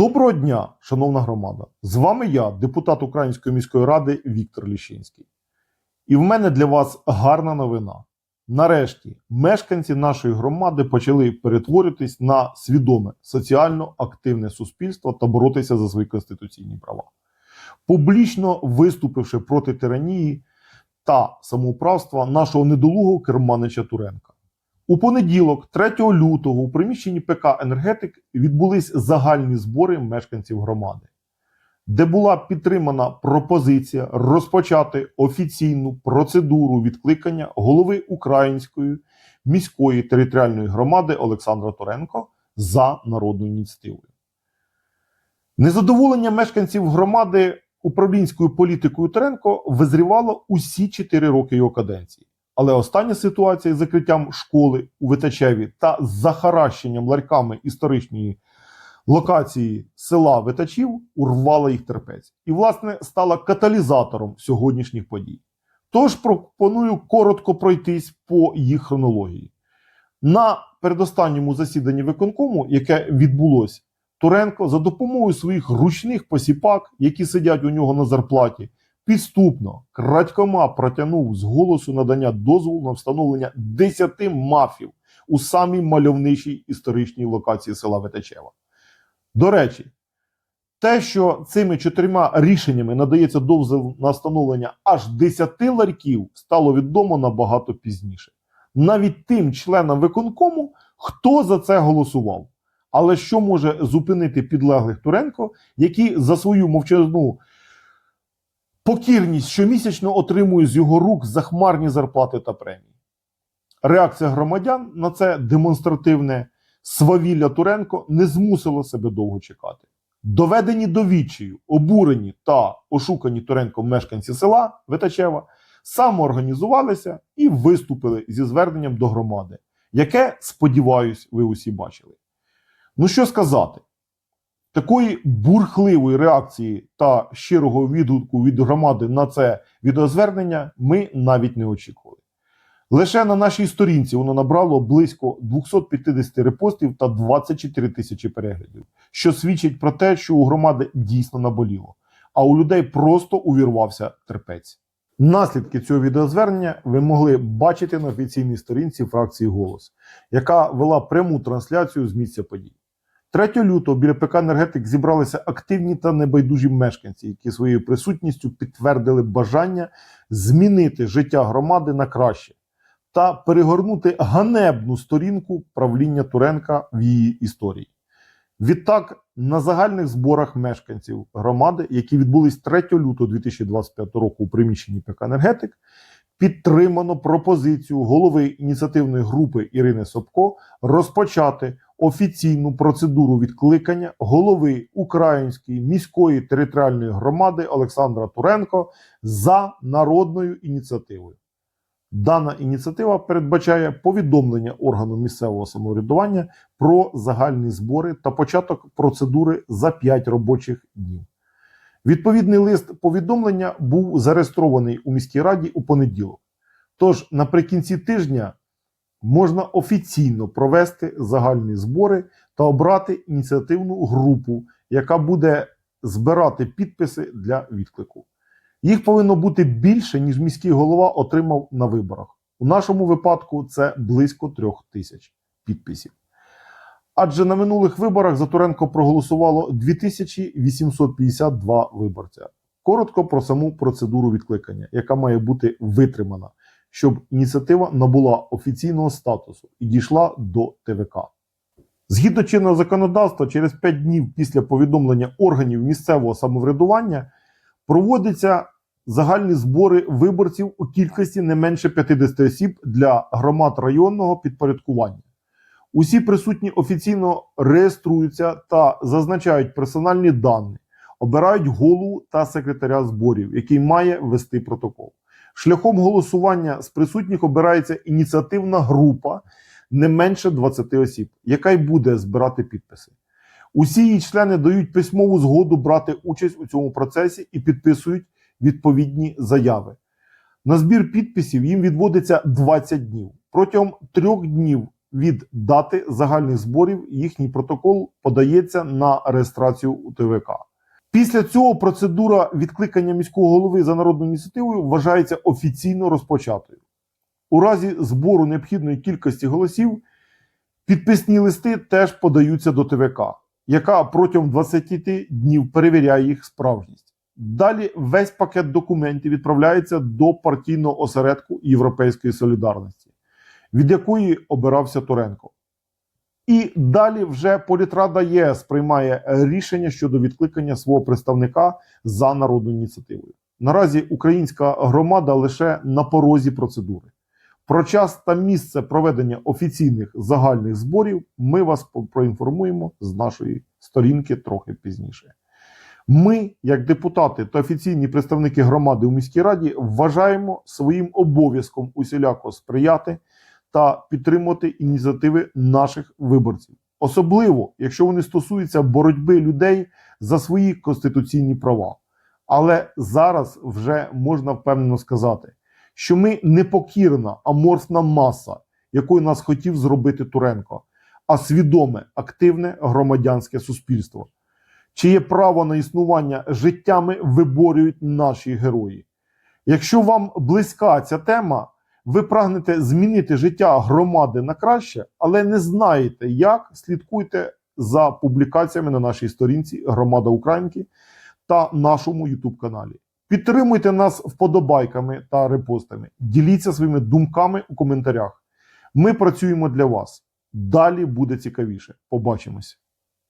Доброго дня, шановна громада! З вами я, депутат Української міської ради Віктор Ліщинський. І в мене для вас гарна новина. Нарешті мешканці нашої громади почали перетворитись на свідоме соціально активне суспільство та боротися за свої конституційні права. Публічно виступивши проти тиранії та самоуправства нашого недолугого керманича Туренка. У понеділок, 3 лютого, у приміщенні ПК Енергетик відбулись загальні збори мешканців громади, де була підтримана пропозиція розпочати офіційну процедуру відкликання голови Української міської територіальної громади Олександра Торенко за народною ініціативою. Незадоволення мешканців громади управлінською політикою Торенко визрівало усі 4 роки його каденції. Але остання ситуація з закриттям школи у Витачеві та захаращенням ларьками історичної локації села Витачів урвала їх терпець і, власне, стала каталізатором сьогоднішніх подій. Тож пропоную коротко пройтись по їх хронології. На передостанньому засіданні виконкому, яке відбулось, Туренко за допомогою своїх ручних посіпак, які сидять у нього на зарплаті, підступно крадькома протягнув з голосу надання дозволу на встановлення 10 мафів у самій мальовничій історичній локації села Витачева. До речі, те, що цими чотирма рішеннями надається дозвіл на встановлення аж 10 ларьків, стало відомо набагато пізніше. Навіть тим членам виконкому, хто за це голосував. Але що може зупинити підлеглих Туренко, які за свою мовчазну покірність щомісячно отримує з його рук захмарні зарплати та премії. Реакція громадян на це демонстративне свавілля Туренко не змусило себе довго чекати. Доведені до відчаю, обурені та ошукані Туренко мешканці села Витачева самоорганізувалися і виступили зі зверненням до громади, яке, сподіваюсь, ви усі бачили. Ну що сказати? Такої бурхливої реакції та щирого відгуку від громади на це відеозвернення ми навіть не очікували. Лише на нашій сторінці воно набрало близько 250 репостів та 24 тисячі переглядів, що свідчить про те, що у громади дійсно наболіло, а у людей просто увірвався терпець. Наслідки цього відеозвернення ви могли бачити на офіційній сторінці фракції Голос, яка вела пряму трансляцію з місця подій. 3 лютого біля ПК Енергетик зібралися активні та небайдужі мешканці, які своєю присутністю підтвердили бажання змінити життя громади на краще та перегорнути ганебну сторінку правління Туренка в її історії. Відтак, на загальних зборах мешканців громади, які відбулись 3 лютого 2025 року у приміщенні ПК Енергетик, підтримано пропозицію голови ініціативної групи Ірини Собко розпочати офіційну процедуру відкликання голови Української міської територіальної громади Олександра Туренко за народною ініціативою. Дана ініціатива передбачає повідомлення органу місцевого самоврядування про загальні збори та початок процедури за 5 робочих днів. Відповідний лист повідомлення був зареєстрований у міській раді у понеділок. Тож наприкінці тижня можна офіційно провести загальні збори та обрати ініціативну групу, яка буде збирати підписи для відклику. Їх повинно бути більше, ніж міський голова отримав на виборах. У нашому випадку це близько трьох тисяч підписів. Адже на минулих виборах за Туренко проголосувало 2852 виборця. Коротко про саму процедуру відкликання, яка має бути витримана, щоб ініціатива набула офіційного статусу і дійшла до ТВК. Згідно чинного законодавства, через 5 днів після повідомлення органів місцевого самоврядування проводяться загальні збори виборців у кількості не менше 50 осіб для громад районного підпорядкування. Усі присутні офіційно реєструються та зазначають персональні дані, обирають голову та секретаря зборів, який має вести протокол. Шляхом голосування з присутніх обирається ініціативна група не менше 20 осіб, яка й буде збирати підписи. Усі її члени дають письмову згоду брати участь у цьому процесі і підписують відповідні заяви. На збір підписів їм відводиться 20 днів. Протягом трьох днів від дати загальних зборів їхній протокол подається на реєстрацію у ТВК. Після цього процедура відкликання міського голови за народною ініціативою вважається офіційно розпочатою. У разі збору необхідної кількості голосів підписні листи теж подаються до ТВК, яка протягом 20 днів перевіряє їх справжність. Далі весь пакет документів відправляється до партійного осередку Європейської солідарності, від якої обирався Туренко. І далі вже політрада ЄС приймає рішення щодо відкликання свого представника за народною ініціативою. Наразі українська громада лише на порозі процедури. Про час та місце проведення офіційних загальних зборів ми вас проінформуємо з нашої сторінки трохи пізніше. Ми, як депутати та офіційні представники громади у міській раді, вважаємо своїм обов'язком усіляко сприяти та підтримувати ініціативи наших виборців, особливо якщо вони стосуються боротьби людей за свої конституційні права. Але зараз вже можна впевнено сказати, що ми непокірна аморфна маса, якою нас хотів зробити Туренко, а свідоме, активне громадянське суспільство, чиє право на існування життями виборюють наші герої. Якщо вам близька ця тема, ви прагнете змінити життя громади на краще, але не знаєте, як слідкуйте за публікаціями на нашій сторінці Громада Українки та нашому Ютуб каналі. Підтримуйте нас вподобайками та репостами. Діліться своїми думками у коментарях. Ми працюємо для вас. Далі буде цікавіше. Побачимось.